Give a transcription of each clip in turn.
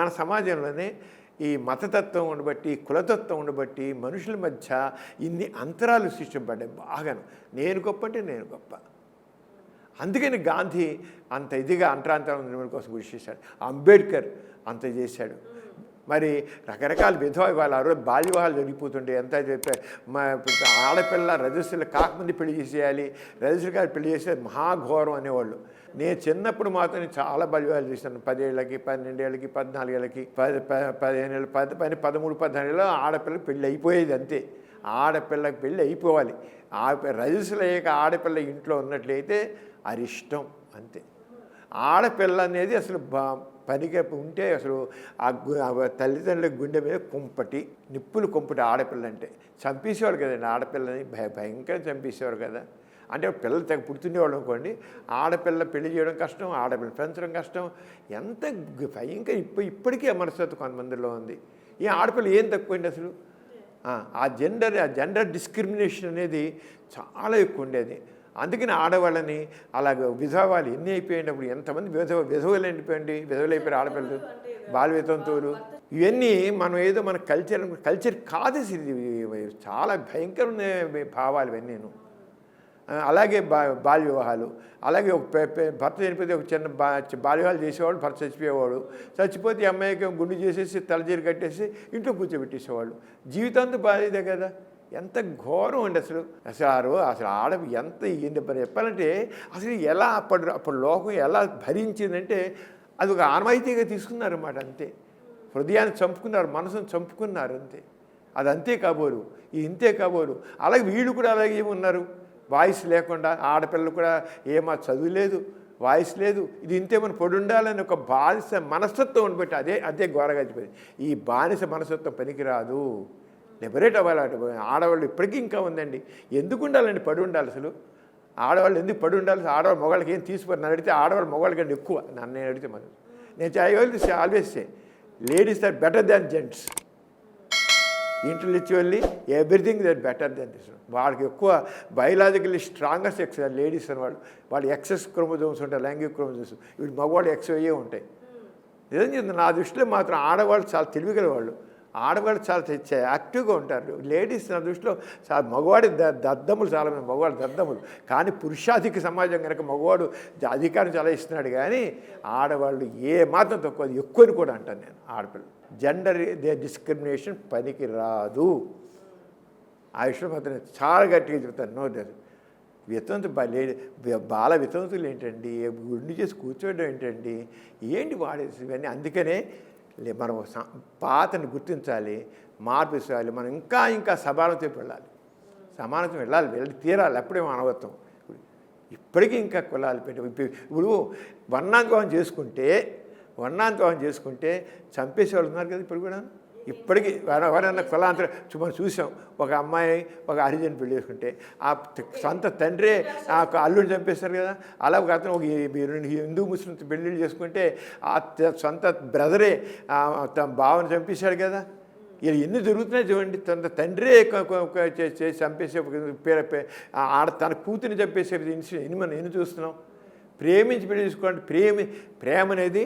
మన సమాజంలోనే ఈ మతతత్వం ఉండబట్టి కులతత్వం ఉండబట్టి మనుషుల మధ్య ఇన్ని అంతరాలు సృష్టింపడ్డాయి బాగాను. నేను గొప్ప అంటే నేను గొప్ప. అందుకని గాంధీ అంత ఇదిగా అంతరాంతరం నిర్మూలన కోసం కృషి చేశాడు. అంబేద్కర్ అంత చేశాడు. మరి రకరకాల విధవ ఇవాళ ఆ రోజు బాల్య వివాహాలు జరిగిపోతుండే ఎంత చెప్పే మా ఆడపిల్ల రజస్సులు కాకముందు పెళ్ళి చేసేయాలి రజస్సులు కాదు పెళ్ళి చేసే మహాఘోరం అనేవాళ్ళు. నేను చిన్నప్పుడు మాత్రం చాలా బాల్య వివాహాలు చేశాను. పదేళ్ళకి పన్నెండేళ్ళకి పద్నాలుగేళ్ళకి పది పదిహేను ఏళ్ళకి పది పని పదమూడు పద్నాలుగేళ్ళు ఆడపిల్లకి పెళ్ళి అయిపోయేది అంతే. ఆడపిల్లకి పెళ్ళి అయిపోవాలి. ఆ రజస్సులు అయ్యాక ఆడపిల్ల ఇంట్లో ఉన్నట్లయితే అరిష్టం అంతే. ఆడపిల్ల అనేది అసలు బా పనికి ఉంటే అసలు ఆ గు- ఆ తల్లిదండ్రుల గుండె మీద కుంపటి నిప్పులు కుంపటి ఆడపిల్ల అంటే చంపేసేవాడు కదండి ఆడపిల్లని భయ భయంకరంగా చంపేసేవారు కదా. అంటే పిల్లలు తెగ పుడుతుండేవాళ్ళు అనుకోండి ఆడపిల్ల పెళ్ళి చేయడం కష్టం ఆడపిల్ల పెంచడం కష్టం. ఎంత గు- భయంకర ఇప్పుడు ఇప్పటికీ మనస్తత్వం కొంతమందిలో ఉంది. ఈ ఆడపిల్ల ఏం తక్కువండి అసలు? ఆ జెండర్ ఆ జెండర్ డిస్క్రిమినేషన్ అనేది చాలా ఎక్కువ ఉండేది. అందుకని ఆడవాళ్ళని అలాగ విధవాలు ఎన్ని అయిపోయినప్పుడు ఎంతమంది విధవ విధవలు అయిపోయింది విధవలు అయిపోయారు ఆడపిల్లలు బాల వితంతువులు ఇవన్నీ మనం ఏదో మన కల్చర్ కల్చర్ కాదు చాలా భయంకరమైన భావాలు ఇవన్నీ. నేను అలాగే బా బాల్య వివాహాలు. అలాగే ఒక భర్త చనిపోతే ఒక చిన్న బా చి- వివాహాలు చేసేవాడు భర్త చచ్చిపోయేవాడు. చచ్చిపోతే అమ్మాయికి గుండు చేసేసి తలజీరు కట్టేసి ఇంట్లో కూర్చోబెట్టేసేవాళ్ళు. జీవితాంతం బాధ్యతే కదా? ఎంత ఘోరం అండి అసలు. అసలు అసలు ఆడ ఎంత ఏంటి చెప్పాలంటే అసలు ఎలా అప్పటి అప్పుడు లోకం ఎలా భరించిందంటే అది ఒక ఆనవాయితీగా తీసుకున్నారన్నమాట అంతే. హృదయాన్ని చంపుకున్నారు మనసును చంపుకున్నారు అంతే. అది అంతే కాబోలు ఇది ఇంతే కాబోలు. అలాగే వీళ్ళు కూడా అలాగే ఉన్నారు. వాయిస్ లేకుండా ఆడపిల్లలు కూడా ఏమా చదువు లేదు వాయిస్ లేదు ఇది ఇంతే మన పొడి ఉండాలని ఒక బానిస మనస్తత్వం ఉండబట్టి అదే అదే ఘోరగా చెప్పేది ఈ బానిస మనస్తత్వం పనికిరాదు. లిబరేట్ అవ్వాలి అటు. ఆడవాళ్ళు ఇప్పటికీ ఇంకా ఉందండి. ఎందుకు ఉండాలండి పడి ఉండాలి అసలు? ఆడవాళ్ళు ఎందుకు పడి ఉండాలి? ఆడవాళ్ళు మొగాళ్ళకి ఏం తీసిపోరు నన్ను అడిగితే ఆడవాళ్ళు మొగాళ్ళ కంటే ఎక్కువ. నన్ను నేను అడిగితే మనం నేను I always always say ladies are better than gents intellectually everything that better then this వాళ్ళకి ఎక్కువ బయలాజికల్లీ స్ట్రాంగర్ సెక్స్ లేడీస్ అనేవాళ్ళు వాళ్ళు. ఎక్సెస్ క్రోమోజోమ్స్ ఉంటాయి లైంగిక క్రోమోజోమ్స్ వీళ్ళు మగవాళ్ళు ఎక్స్ అయ్యే ఉంటాయి. నిజం చెప్తున్నా నా దృష్టిలో మాత్రం ఆడవాళ్ళు చాలా తెలివిగల వాళ్ళు ఆడవాళ్ళు చాలా యాక్టివ్గా ఉంటారు. లేడీస్ నా దృష్టిలో చాలా మగవాడి ద దద్దములు చాలా మంది మగవాడు దద్దములు కానీ పురుషాధిక సమాజం కనుక మగవాడు జ- అధికారం చాలా ఇస్తున్నాడు కానీ ఆడవాళ్ళు ఏ మాత్రం తక్కువ ఎక్కువని కూడా అంటాను నేను ఆడపిల్లలు జెండర్ దే డిస్క్రిమినేషన్ పనికి రాదు. ఆ విషయం మాత్రం చాలా గట్టిగా చెప్తాను నో డౌట్. వితంతు బాల వితంతులు ఏంటండి? గుండి చేసి కూర్చోవడం ఏంటండి? ఏంటి వాడేసి ఇవన్నీ? అందుకనే మనం పాతని గుర్తించాలి మార్పు చేయాలి మనం ఇంకా ఇంకా సమానత వెళ్ళాలి. సమానత వెళ్ళాలి వెళ్ళి తీరాలి అప్పుడే మానవత్వం ఇప్పటికీ ఇంకా కులాలు పెట్టి ఇప్పుడు- ఇప్పుడు వర్ణాంతవాహం చేసుకుంటే వర్ణాంతవాహం చేసుకుంటే చంపేసేవాళ్ళు ఉన్నారు కదా ఇప్పుడు కూడా? ఇప్పటికీ ఎవరైనా కులాంతర చు- మనం చూసాం ఒక అమ్మాయి ఒక హరిజన్ పెళ్ళి చేసుకుంటే ఆ సొంత తండ్రే ఆ అల్లుడిని చంపేస్తారు కదా అలా ఒక అతను ఒక ఈ- రెండు హిందూ ముస్లిం పెళ్ళిళ్ళు చేసుకుంటే ఆ సొంత బ్రదరే తన బావని చంపేశాడు కదా. ఇలా ఎన్ని జరుగుతున్నాయి చూడండి తన తండ్రే చేసి చంపేసే ఒక పేర ఆడ తన కూతురిని చంపేసే ఇన్సి- ఎన్ని మనం ఎన్ని చూస్తున్నాం? ప్రేమించి పెళ్ళి చేసుకోండి ప్రేమి ప్రేమ అనేది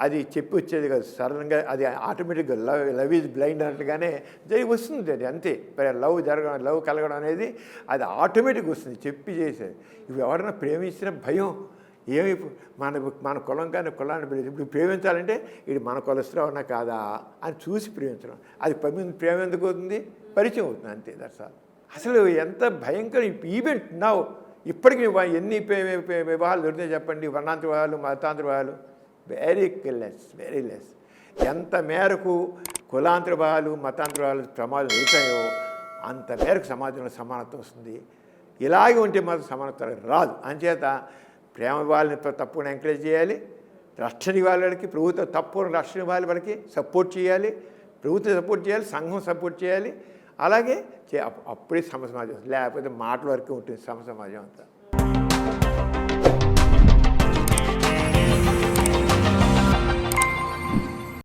అది చెప్పి వచ్చేది కాదు. సడన్గా అది ఆటోమేటిక్గా లవ్ లవ్ ఈజ్ బ్లైండ్ అన్నట్టుగానే జరిగి వస్తుంది అది అంతే. లవ్ జరగడం లవ్ కలగడం అనేది అది ఆటోమేటిక్ వస్తుంది. చెప్పి చేసేది. ఇవి ఎవరైనా ప్రేమించిన భయం. ఏమి మన మన కులం కానీ కులాన్ని ప్రేమి ఇప్పుడు ప్రేమించాలంటే ఇది మన కొలెస్ట్రాల్ కాదా అని చూసి ప్రేమించడం. అది పమి ప్రేమ ఎందుకు అవుతుంది? పరిచయం అవుతుంది అంతే. దర్శాలు అసలు ఎంత భయంకర ఈవెంట్ నా. ఇప్పటికీ ఎన్ని వివాహాలు దొరికితే చెప్పండి. వర్ణాంతర వివాహాలు మతాంత్ర వివాహాలు. వెరీ లెస్ వెరీ లెస్ ఎంత మేరకు కులాంతర వివాహాలు ప్రమాదం అవుతాయో అంత మేరకు సమాజంలో సమానత్వం వస్తుంది. ఇలాగే ఉంటే మాత్రం సమానత్వం రాదు. అంచేత ప్రేమ వాళ్ళని తప్పుని ఎంకరేజ్ చేయాలి. రక్షణ వాళ్ళకి ప్రభుత్వం తప్పుని రక్షణ ఇవ్వాలి వాళ్ళకి సపోర్ట్ చేయాలి. ప్రభుత్వం సపోర్ట్ చేయాలి సంఘం సపోర్ట్ చేయాలి. అలాగే చే- అప్పుడే సమ సమాజం లేకపోతే మాటల వరకు ఉంటుంది సమ సమాజం అంతా.